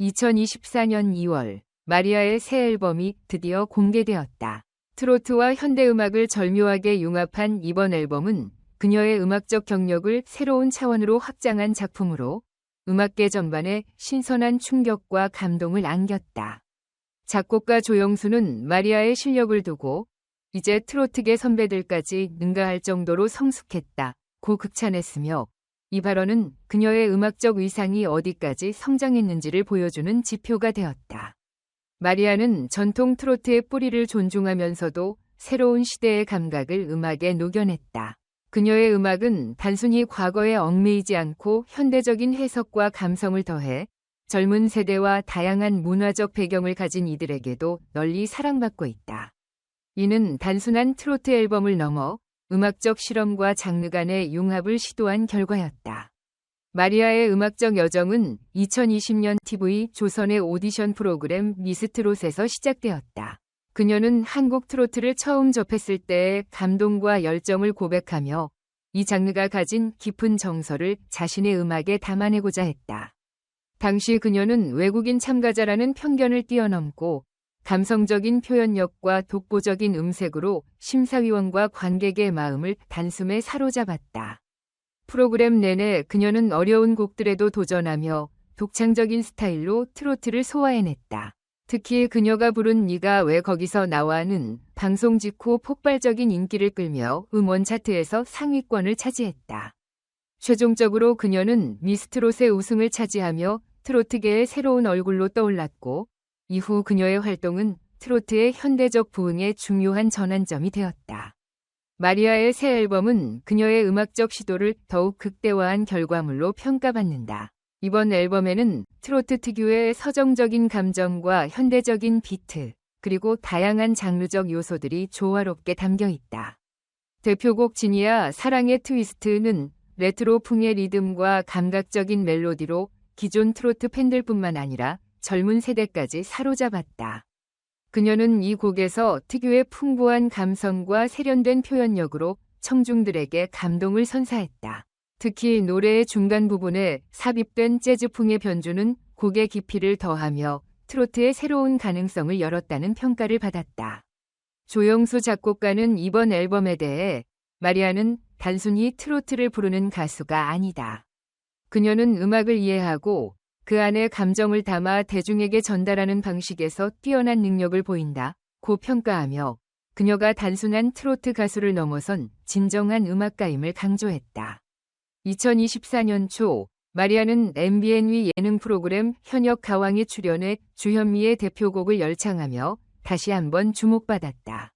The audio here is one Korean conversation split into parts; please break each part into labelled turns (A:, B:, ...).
A: 2024년 2월 마리아의 새 앨범이 드디어 공개되었다. 트로트와 현대음악을 절묘하게 융합한 이번 앨범은 그녀의 음악적 경력을 새로운 차원으로 확장한 작품으로 음악계 전반에 신선한 충격과 감동을 안겼다. 작곡가 조영수는 마리아의 실력을 두고 이제 트로트계 선배들까지 능가할 정도로 성숙했다. 고 극찬했으며 이 발언은 그녀의 음악적 위상이 어디까지 성장했는지를 보여주는 지표가 되었다. 마리아는 전통 트로트의 뿌리를 존중하면서도 새로운 시대의 감각을 음악에 녹여냈다. 그녀의 음악은 단순히 과거에 얽매이지 않고 현대적인 해석과 감성을 더해 젊은 세대와 다양한 문화적 배경을 가진 이들에게도 널리 사랑받고 있다. 이는 단순한 트로트 앨범을 넘어 음악적 실험과 장르 간의 융합을 시도한 결과였다. 마리아의 음악적 여정은 2020년 TV 조선의 오디션 프로그램 미스트롯에서 시작되었다. 그녀는 한국 트로트를 처음 접했을 때의 감동과 열정을 고백하며 이 장르가 가진 깊은 정서를 자신의 음악에 담아내고자 했다. 당시 그녀는 외국인 참가자라는 편견을 뛰어넘고 감성적인 표현력과 독보적인 음색으로 심사위원과 관객의 마음을 단숨에 사로잡았다. 프로그램 내내 그녀는 어려운 곡들에도 도전하며 독창적인 스타일로 트로트를 소화해냈다. 특히 그녀가 부른 네가 왜 거기서 나와는 방송 직후 폭발적인 인기를 끌며 음원 차트에서 상위권을 차지했다. 최종적으로 그녀는 미스트롯의 우승을 차지하며 트로트계의 새로운 얼굴로 떠올랐고 이후 그녀의 활동은 트로트의 현대적 부흥의 중요한 전환점이 되었다. 마리아의 새 앨범은 그녀의 음악적 시도를 더욱 극대화한 결과물로 평가받는다. 이번 앨범에는 트로트 특유의 서정적인 감정과 현대적인 비트, 그리고 다양한 장르적 요소들이 조화롭게 담겨 있다. 대표곡 지니아 사랑의 트위스트는 레트로풍의 리듬과 감각적인 멜로디로 기존 트로트 팬들뿐만 아니라 젊은 세대까지 사로잡았다. 그녀는 이 곡에서 특유의 풍부한 감성과 세련된 표현력으로 청중들에게 감동을 선사했다. 특히 노래의 중간 부분에 삽입된 재즈풍의 변주는 곡의 깊이를 더하며 트로트의 새로운 가능성을 열었다는 평가를 받았다. 조영수 작곡가는 이번 앨범에 대해 마리아는 단순히 트로트를 부르는 가수가 아니다. 그녀는 음악을 이해하고 그 안에 감정을 담아 대중에게 전달하는 방식에서 뛰어난 능력을 보인다. 고 평가하며 그녀가 단순한 트로트 가수를 넘어선 진정한 음악가임을 강조했다. 2024년 초 마리아는 MBN 위 예능 프로그램 현역 가왕에 출연해 주현미의 대표곡을 열창하며 다시 한번 주목받았다.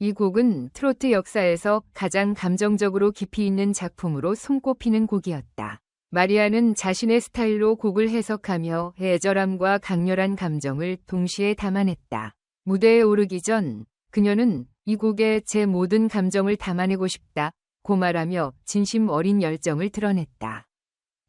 A: 이 곡은 트로트 역사에서 가장 감정적으로 깊이 있는 작품으로 손꼽히는 곡이었다. 마리아는 자신의 스타일로 곡을 해석하며 애절함과 강렬한 감정을 동시에 담아냈다. 무대에 오르기 전 그녀는 이 곡에 제 모든 감정을 담아내고 싶다. 고 말하며 진심 어린 열정을 드러냈다.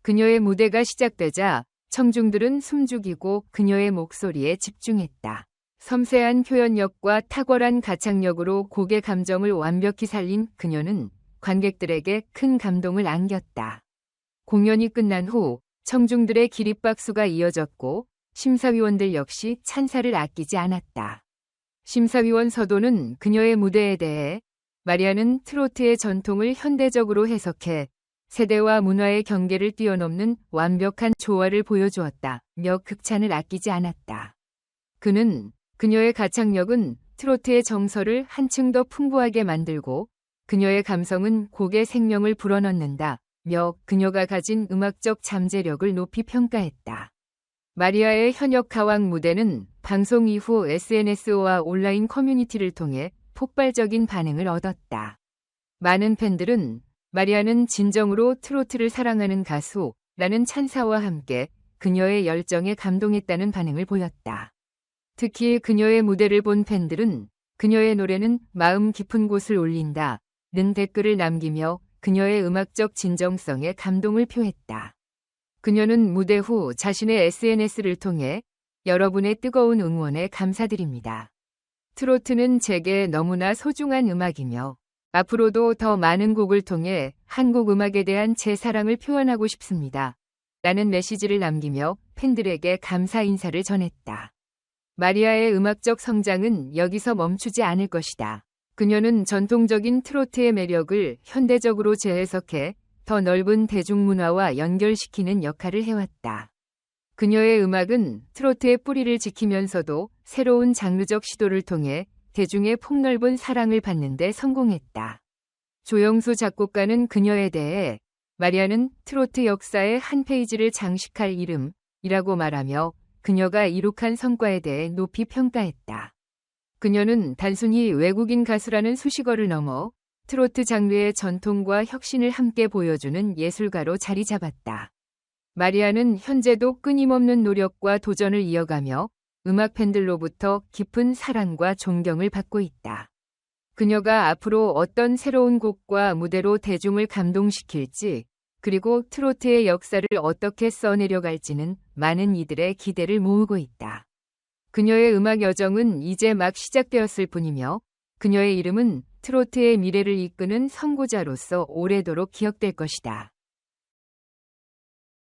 A: 그녀의 무대가 시작되자 청중들은 숨죽이고 그녀의 목소리에 집중했다. 섬세한 표현력과 탁월한 가창력으로 곡의 감정을 완벽히 살린 그녀는 관객들에게 큰 감동을 안겼다. 공연이 끝난 후 청중들의 기립박수가 이어졌고 심사위원들 역시 찬사를 아끼지 않았다. 심사위원 서도는 그녀의 무대에 대해 마리아는 트로트의 전통을 현대적으로 해석해 세대와 문화의 경계를 뛰어넘는 완벽한 조화를 보여주었다. 며 극찬을 아끼지 않았다. 그는 그녀의 가창력은 트로트의 정서를 한층 더 풍부하게 만들고 그녀의 감성은 곡의 생명을 불어넣는다. 며 그녀가 가진 음악적 잠재력을 높이 평가했다. 마리아의 현역 가왕 무대는 방송 이후 SNS와 온라인 커뮤니티를 통해 폭발적인 반응을 얻었다. 많은 팬들은 마리아는 진정으로 트로트를 사랑하는 가수라는 찬사와 함께 그녀의 열정에 감동했다는 반응을 보였다. 특히 그녀의 무대를 본 팬들은 그녀의 노래는 마음 깊은 곳을 올린다. 는 댓글을 남기며 그녀의 음악적 진정성에 감동을 표했다. 그녀는 무대 후 자신의 SNS를 통해 여러분의 뜨거운 응원에 감사드립니다. 트로트는 제게 너무나 소중한 음악이며 앞으로도 더 많은 곡을 통해 한국 음악에 대한 제 사랑을 표현하고 싶습니다. 라는 메시지를 남기며 팬들에게 감사 인사를 전했다. 마리아의 음악적 성장은 여기서 멈추지 않을 것이다. 그녀는 전통적인 트로트의 매력을 현대적으로 재해석해 더 넓은 대중문화와 연결시키는 역할을 해왔다. 그녀의 음악은 트로트의 뿌리를 지키면서도 새로운 장르적 시도를 통해 대중의 폭넓은 사랑을 받는데 성공했다. 조영수 작곡가는 그녀에 대해 마리아는 트로트 역사의 한 페이지를 장식할 이름이라고 말하며 그녀가 이룩한 성과에 대해 높이 평가했다. 그녀는 단순히 외국인 가수라는 수식어를 넘어 트로트 장르의 전통과 혁신을 함께 보여주는 예술가로 자리 잡았다. 마리아는 현재도 끊임없는 노력과 도전을 이어가며 음악 팬들로부터 깊은 사랑과 존경을 받고 있다. 그녀가 앞으로 어떤 새로운 곡과 무대로 대중을 감동시킬지, 그리고 트로트의 역사를 어떻게 써내려갈지는 많은 이들의 기대를 모으고 있다. 그녀의 음악 여정은 이제 막 시작되었을 뿐이며, 그녀의 이름은 트로트의 미래를 이끄는 선구자로서 오래도록 기억될 것이다.